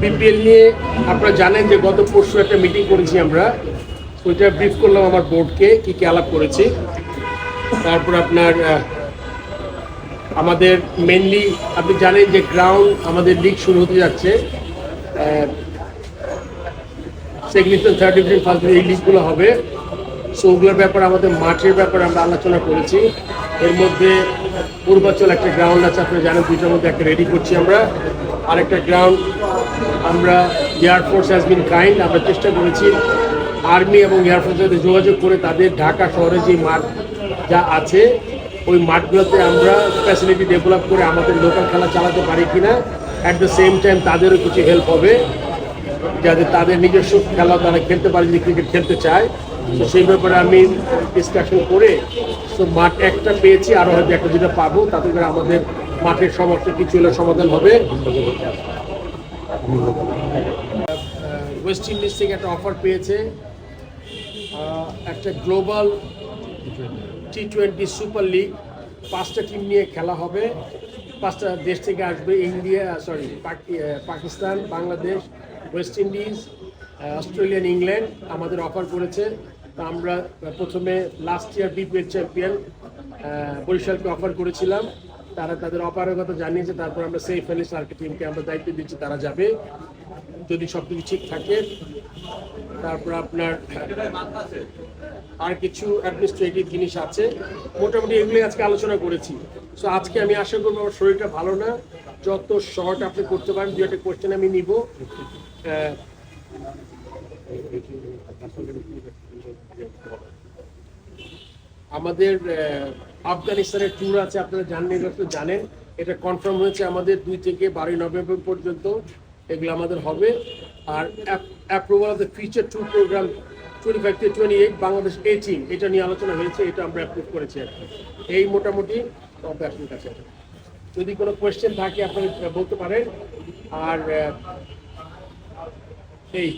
BPL নিয়ে আপনারা জানেন যে গত পরশু একটা মিটিং করেছি আমরা। ওইটা ব্রিফ করলাম আমার বোর্ডকে কি কি আলাপ করেছি। তারপর আপনার আমাদের মেনলি আপনি জানেন যে গ্রাউন্ড আমাদের লিগ শুরু হতে যাচ্ছে। সেকেন্ড থার্ড ডিভিশন ফার্স্ট এই লিগগুলো হবে। সো ওগুলোর ব্যাপারে আমাদের মাঠের ব্যাপারে আমরা আলোচনা করেছি। এর মধ্যে পূর্বাচল একটা গ্রাউন্ড আছে, আপনারা জানেন, দুইটার মধ্যে একটা রেডি করছি আমরা। আরেকটা গ্রাউন্ড আমরা এয়ারফোর্স হ্যাজ বিন কাইন্ড আমরা চেষ্টা করেছি আর্মি এবং এয়ারফোর্সের সাথে যোগাযোগ করে তাদের ঢাকা শহরে যে মাঠ যা আছে, ওই মাঠগুলোতে আমরা ফ্যাসিলিটি ডেভেলপ করে আমাদের লোকাল খেলা চালাতে পারি কিনা। অ্যাট দ্য সেম টাইম তাদেরও কিছু হেল্প হবে। যাতে তাদের নিজস্ব খেলা তারা খেলতে পারে যদি ক্রিকেট খেলতে চায়। তো সেই ব্যাপারে আমি ডিসকাশন করে তো মাঠ একটা পেয়েছি আরও হয়তো একটা যেটা পাবো। তাতে করে আমাদের মাঠের সমস্যা কিছু হলে সমাধান হবে। ওয়েস্ট ইন্ডিজ থেকে একটা অফার পেয়েছে। একটা global T twenty super league পাঁচটা টিম নিয়ে খেলা হবে। পাঁচটা দেশ থেকে আসবে, India sorry Pakistan, Bangladesh, West Indies Australian England আমাদের অফার করেছে। তা আমরা প্রথমে লাস্ট ইয়ার বিপিএল চ্যাম্পিয়ন বরিশালকে অফার করেছিলাম। তারা তাদের অফারের কথা জানিয়েছে, তারপর আমরা সেই ফেলিস আর্কে টিমকে আমরা দায়িত্ব দিচ্ছি, তারা যাবে। যদি সব কিছু ঠিক থাকে তারপর আপনার আর কিছু অ্যাডমিনিস্ট্রেটিভ জিনিস আছে। মোটামুটি এগুলি আজকে আলোচনা করেছি। সো আজকে আমি আশা করব আমার শরীরটা ভালো না। যত শর্ট আপনি করতে পারেন, দু একটা কোয়েশ্চেন আমি নিব। আমাদের আফগানিস্তানের ট্যুর আছে, আপনারা জানেন জানেন। এটা কনফার্ম হয়েছে আমাদের দুই থেকে বারোই নভেম্বর পর্যন্ত। এগুলো আমাদের হবে। আর approval of the future tour programme twenty five থেকে টোয়েন্টি এইট বাংলাদেশ এইটিন এটা নিয়ে আলোচনা হয়েছে, এটা আমরা অ্যাপ্রুভ করেছি আর কি। এই মোটামুটি আপনার কাছে যদি কোনো কোয়েশ্চেন থাকে, আপনি বলতে পারেন। আর এই।